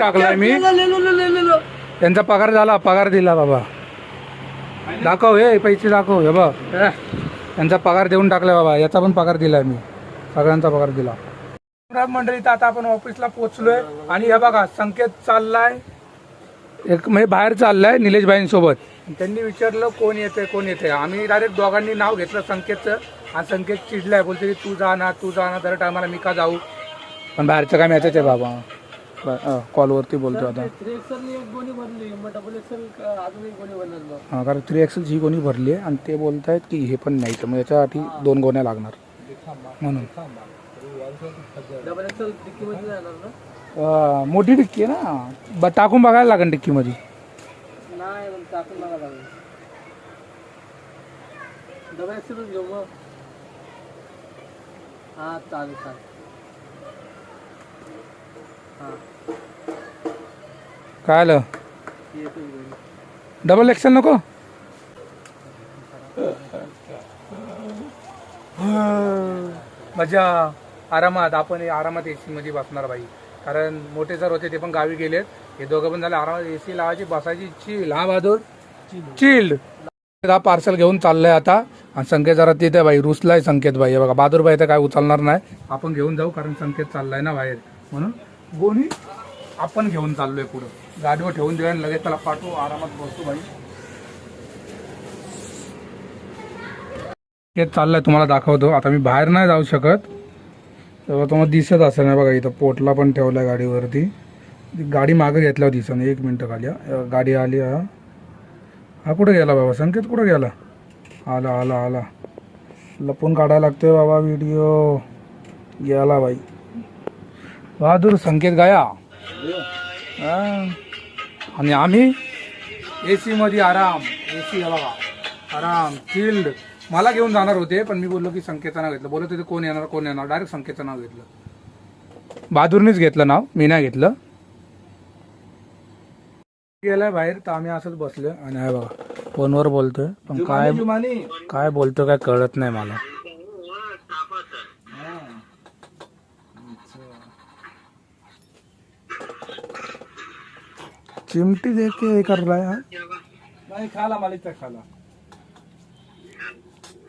टाकलाय मी. त्यांचा पगार झाला पगार दिला बाबा. दाखव हे पैसे दाखव हे बघ. त्यांचा पगार देऊन टाकलाय बाबा याचा पण पगार दिलाय मी. सगळ्यांचा पगार दिला. मंडळीत आता आपण ऑफिसला पोहोचलोय. आणि हे बघा संकेत चाललाय. एक म्हणजे बाहेर चाललाय निलेश भाईंसोबत. त्यांनी विचारलं कोण येते कोण येते आम्ही डायरेक्ट दोघांनी नाव घेतलं संकेतचं. आणि संकेत चिडलाय बोलते तू जा ना तू जा ना दर टायमाला मी का जाऊ? पण बाहेरचं काय मॅचच आहे बाबा? कॉलवरती बोलतो आता. हा कारण थ्री एक्सेल ही गोणी भरली आहे आणि ते बोलत आहेत की हे पण नाही तर मग याच्यासाठी दोन गोण्या लागणार. म्हणून. मोठी टिक्की आहे ना. ब- टाकून बघायला लागेल टिक्कीमध्ये हा चालेल चालेल. काय आलं? डबल एक्सेल नको? मजा. आरामात आपण आरामात एसी मध्ये बसणार बाई कारण मोठे सर होते ते पण गावी गेलेत. हे दोघं पण झाले आरामात. एसी लावायची बसायची चिल हा बहादूर? चिल्ड हा पार्सल घेऊन चाललंय आता. आणि संकेत जरा तिथे बाई रुसलाय संकेत बाई हे बघा बहादूर बाई तर काय उचलणार नाही. आपण घेऊन जाऊ कारण संकेत चाललाय ना बाहेर. म्हणून गोणी आपण घेऊन चाललोय पुढं. गाडीवर ठेवून देऊया आणि लगेच त्याला पाठवू. आरामात बसतो बाई हे चाललंय तुम्हाला दाखवतो. आता मी बाहेर नाही जाऊ शकत. तेव्हा तुम्हाला दिसत असेल ना बघा इथं पोटला पण ठेवलाय गाडीवरती. ती गाडी मागं घेतल्यावर दिसन एक मिनटं खाली गाडी आली हा. हा कुठं गेला बाबा? संकेत कुठं गेला? आला आला आला. लपून काढायला लागतोय बाबा व्हिडिओ. गेला बाई बहादूर संकेत गाया. आणि आम्ही ए मध्ये आराम ए सी बघा आराम चिल्ड मला घेऊन जाणार होते पण मी बोललो की संकेतचं नाव घेतलं. बोलत होते कोण येणार कोण येणार? डायरेक्ट संकेतचं नाव घेतलं. बहादूरनीच घेतलं नाव मी नाही घेतलं. गेलाय बाहेर तर आम्ही असंच बसलोय. आणि आहे बघा फोनवर बोलतोय पण काय काय बोलतोय काय कळत नाही मला. चिमटी देके हे कर रहा है? नाही खाला मालिकचा खाला।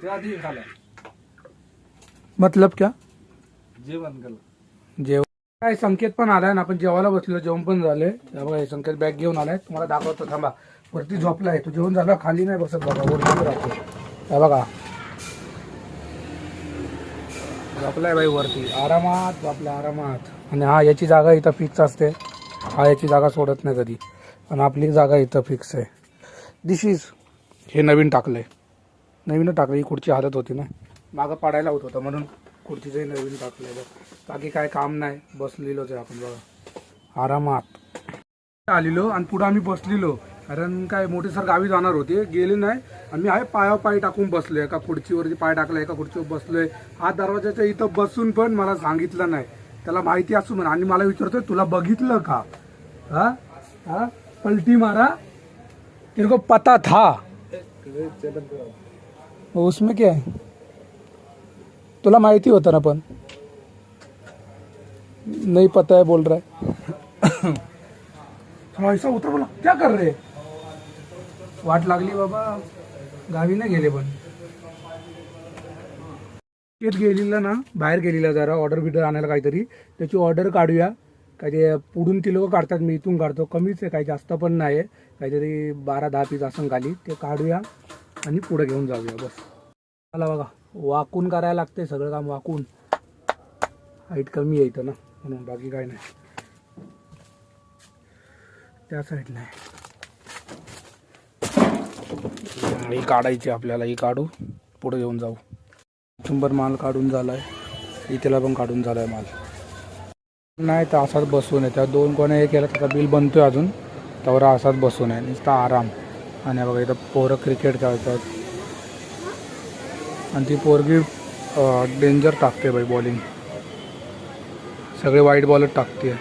ते आधी खाला। मतलब क्या? जेवण केलं जेवण काय संकेत पण आलाय ना आपण जेवायला बसलो जेवण पण झाले. बघा हे संकेत बॅग घेऊन आलाय. तुम्हाला दाखवतो थांबा. वरती झोपलाय. तो जेवण झालं खाली नाही बसत बघा वरती राहतो. हे बघा. झोपलाय बाई वरती. आरामात झोपलाय आरामात. आणि हा याची जागा इथं फिक्स असते. हा याची जागा सोडत नाही कधी. आणि आपली जागा इथं फिक्स आहे. दिस इज हे नवीन टाकलंय. नवीनच टाकलं ही खुर्ची हालत होती ना. मागं पाडायला होत होतं म्हणून खुर्चीचंही नवीन टाकलंय बघ. बाकी काय काम नाही. बसलेलोच आहे आपण बघा. आरामात. आलेलो आणि पुढं आम्ही बसलेलो. कारण काय मोठे सर गावी जाणार होते. गेले नाही. आम्ही आहे पायावर पाय टाकून बसलोय. एका खुर्चीवरती पाय टाकलाय एका खुर्चीवर बसलोय. हा दरवाजाच्या इथं बसून पण मला सांगितलं नाही. त्याला माहिती असू म्हणून आणि मला विचारतोय तुला बघितलं का? हा? हा? पलटी मारा. तेरे को पता था। उसमें क्या है? तुला माहिती होतं ना पण. नाही पता है बोल रहा है। थोड़ा ऐसा होता बोला क्या कर रहे? वाट लागली बाबा. गावी नाही गेले पण. येत गेलेला ना बाहेर गेलेला जरा ऑर्डर बिडर आणायला काहीतरी. त्याची ऑर्डर काढूया. काही पुढून ती लोक काढतात मी इथून काढतो. कमीच आहे काही जास्त पण नाही आहे काहीतरी बारा दहा पीस असं खाली. ते काढूया आणि पुढे घेऊन जाऊया बस. मला बघा वाकून करायला लागते सगळं काम वाकून. हाईट कमी आहे इथं ना म्हणून बाकी काय नाही. त्या साईडला आहे. ही काढायची आपल्याला ही काढू. पुढे घेऊन जाऊ. शंभर माल काढून झालाय. इथेला पण काढून झालाय माल. नाही तर असाच बसून आहे. त्या दोन कोणा हे केलं त्याचा बिल बनतोय अजून. त्यावर असाच बसून आहे. नुसता आराम. आणि बघा इथं पोरं क्रिकेट खेळतात. आणि ती पोरगी डेंजर टाकते बाई बॉलिंग सगळे वाईट बॉलच टाकते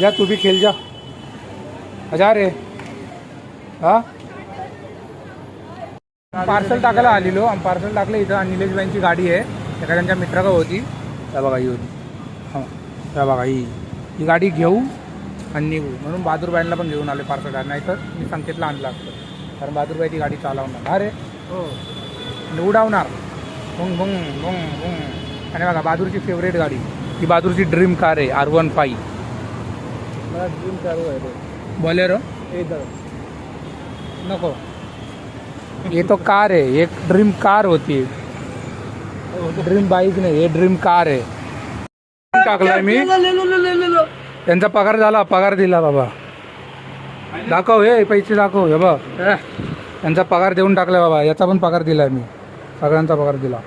जा तू भी खेळ जा. जा रे. हा? पार्सल टाकायला आलेलो. पार्सल टाकलं इथं निलेश बाईंची गाडी आहे. एका त्यांच्या मित्राकडे होती. त्या बघा होती हां त्या बघा ही. ही गाडी घेऊ आणि निघू. म्हणून बहादूरबाईंना पण घेऊन आले पार्सल गाडी नाही तर मी संकेतला आणलं असतं. कारण बहादूरबाई ती गाडी चालवणार. अरे हो. उडावणार. बुंग बुंग बुंग बुंग आणि बघा बहादूरची फेवरेट गाडी. ही बहादूरची ड्रीम कार आहे आर वन फाई मला ड्रीम ते बोलेरो? नको. ये तो कार आहे. एक ड्रीम कार होती. ड्रीम बाईक नाही हे ड्रीम कार आहे. टाकलाय मी. त्यांचा पगार झाला पगार दिला बाबा. दाखव हे पैसे दाखव हे बघ. त्यांचा पगार देऊन टाकलाय बाबा याचा पण पगार दिलाय मी. सगळ्यांचा पगार दिला.